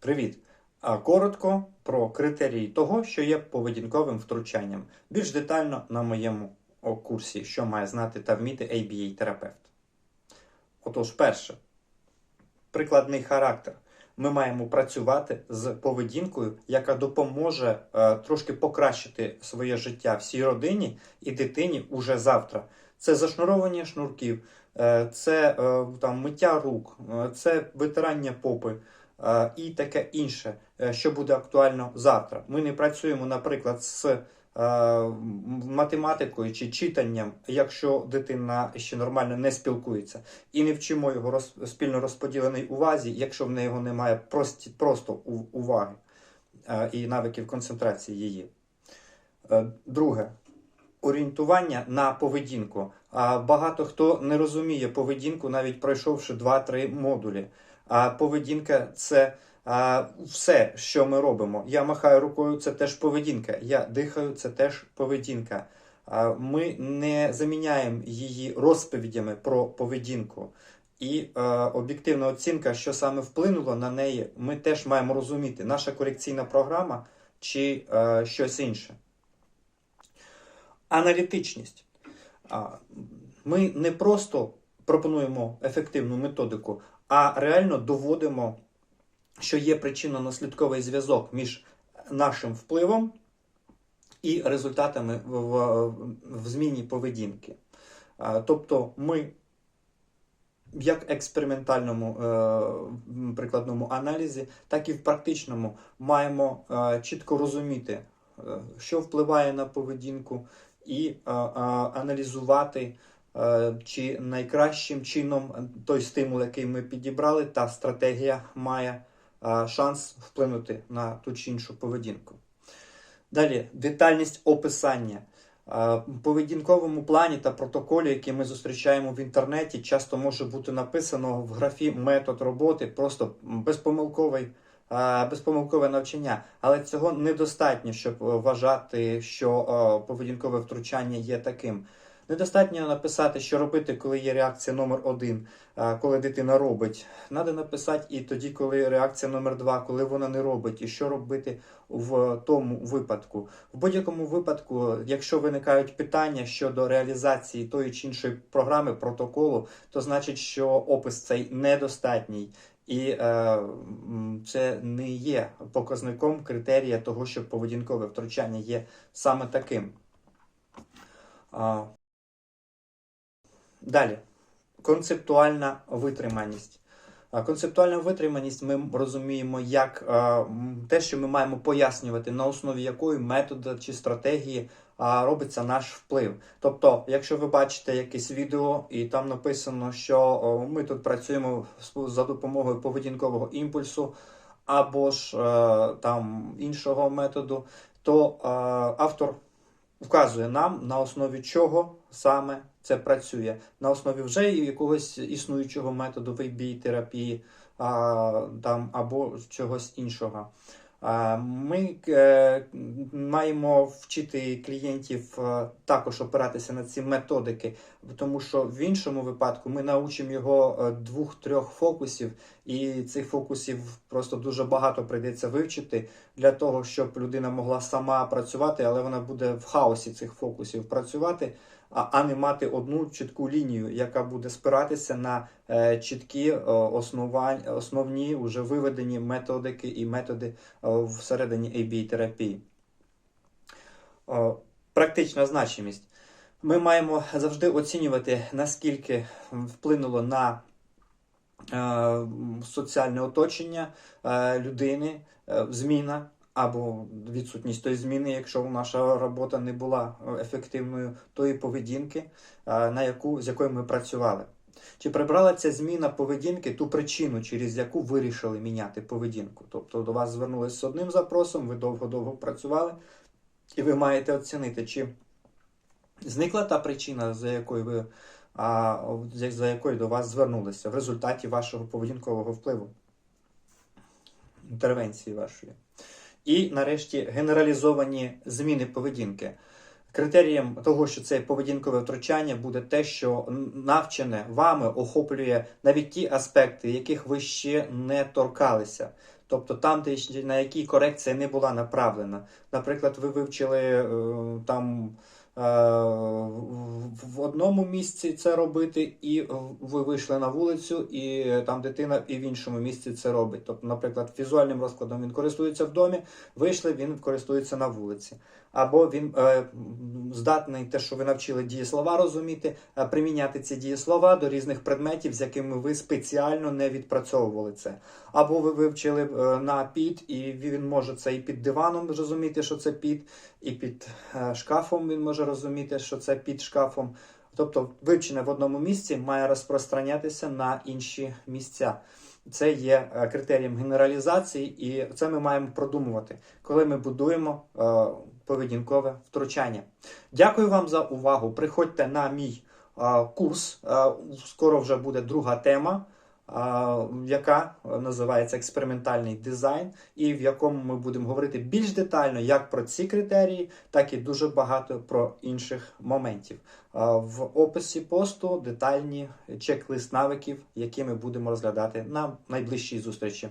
Привіт! А коротко про критерії того, що є поведінковим втручанням. Більш детально на моєму курсі, що має знати та вміти ABA-терапевт. Отож, перше, прикладний характер. Ми маємо працювати з поведінкою, яка допоможе е, трошки покращити своє життя всій родині і дитині уже завтра. Це зашнуровування шнурків, е, це е, там миття рук, е, це витирання попи і таке інше, е, що буде актуально завтра. Ми не працюємо, наприклад, з е, математикою чи читанням, якщо дитина ще нормально не спілкується, і не вчимо його роз, спільно розподіленій увазі, якщо в неї немає прості, просто уваги е, і навиків концентрації її. Е, Друге. Орієнтування на поведінку. Багато хто не розуміє поведінку, навіть пройшовши 2-3 модулі. А поведінка це а, все, що ми робимо. Я махаю рукою, це теж поведінка. Я дихаю, це теж поведінка. А, Ми не заміняємо її розповідями про поведінку. І е, об'єктивна оцінка, що саме вплинуло на неї, ми теж маємо розуміти, наша корекційна програма чи е, щось інше. Аналітичність. Ми не просто пропонуємо ефективну методику, а реально доводимо, що є причинно-наслідковий зв'язок між нашим впливом і результатами в, в, в зміні поведінки. Тобто ми, як експериментальному е, прикладному аналізі, так і в практичному маємо е, чітко розуміти, е, що впливає на поведінку, і е, е, аналізувати, чи найкращим чином той стимул, який ми підібрали, та стратегія має е, шанс вплинути на ту чи іншу поведінку. Далі детальність описання. Е, поведінковому плані та протоколі, які ми зустрічаємо в інтернеті, часто може бути написано в графі метод роботи, просто безпомилковий, е, безпомилкове навчання. Але цього недостатньо, щоб е, вважати, що е, поведінкове втручання є таким. Недостатньо написати, що робити, коли є реакція номер один, е, коли дитина робить. Надо написати і тоді, коли реакція номер два, коли вона не робить, і що робити в тому випадку. В будь-якому випадку, якщо виникають питання щодо реалізації тої чи іншої програми, протоколу, то значить, що опис цей недостатній. І е, це не є показником критерія того, що поведінкове втручання є саме таким. Далі. Концептуальна витриманість. Концептуальна витриманість ми розуміємо як те, що ми маємо пояснювати, на основі якої методу чи стратегії робиться наш вплив. Тобто, якщо ви бачите якесь відео і там написано, що ми тут працюємо за допомогою поведінкового імпульсу або ж е, там іншого методу, то е, автор вказує нам на основі чого саме це працює, на основі вже якогось існуючого методу вибій терапії а, там, або чогось іншого. Ми е, маємо вчити клієнтів е, також опиратися на ці методики, тому що в іншому випадку ми научимо його е, двох-трьох фокусів, і цих фокусів просто дуже багато прийдеться вивчити для того, щоб людина могла сама працювати, але вона буде в хаосі цих фокусів працювати, а, не мати одну чітку лінію, яка буде спиратися на е, чіткі е, основні вже виведені методики і методи е, всередині ABA-терапії. Е, Практична значимість. Ми маємо завжди оцінювати, наскільки вплинуло на соціальне оточення людини зміна або відсутність тої зміни, якщо наша робота не була е, ефективною, тої поведінки, е, на яку, з якою ми працювали. Чи прибрала ця зміна поведінки ту причину, через яку вирішили міняти поведінку? Тобто до вас звернулися з одним запросом, ви довго-довго працювали, і ви маєте оцінити, чи зникла та причина, за якою ви а, за за якою до вас звернулися в результаті вашого поведінкового впливу, інтервенції вашої. І нарешті генералізовані зміни поведінки. Критерієм того, що це поведінкове втручання, буде те, що навчене вами охоплює навіть ті аспекти, яких ви ще не торкалися. Тобто там, де на якій корекція не була направлена. Наприклад, ви вивчили е, там в- в одному місці це робити, і ви вийшли на вулицю, і там дитина і в іншому місці це робить. Тобто, наприклад, візуальним розкладом він користується в домі, вийшли, він користується на вулиці. Або він е, здатний те, що ви навчили дієслова розуміти, е, приміняти ці дієслова до різних предметів, з якими ви спеціально не відпрацьовували це. Або ви вивчили е, на під, і він може це і під диваном розуміти, що це під, і під е, шкафом він може розуміти, що це під шкафом. Тобто вивчене в одному місці має розпространятися на інші місця. Це є е, критерієм генералізації, і це ми маємо продумувати, коли ми будуємо е, поведінкове втручання. Дякую вам за увагу. Приходьте на мій е, курс. Скоро вже буде друга тема, яка називається експериментальний дизайн, і в якому ми будемо говорити більш детально як про ці критерії, так і дуже багато про інших моментів. В описі посту детальні чек-лист навиків, які ми будемо розглядати на найближчій зустрічі.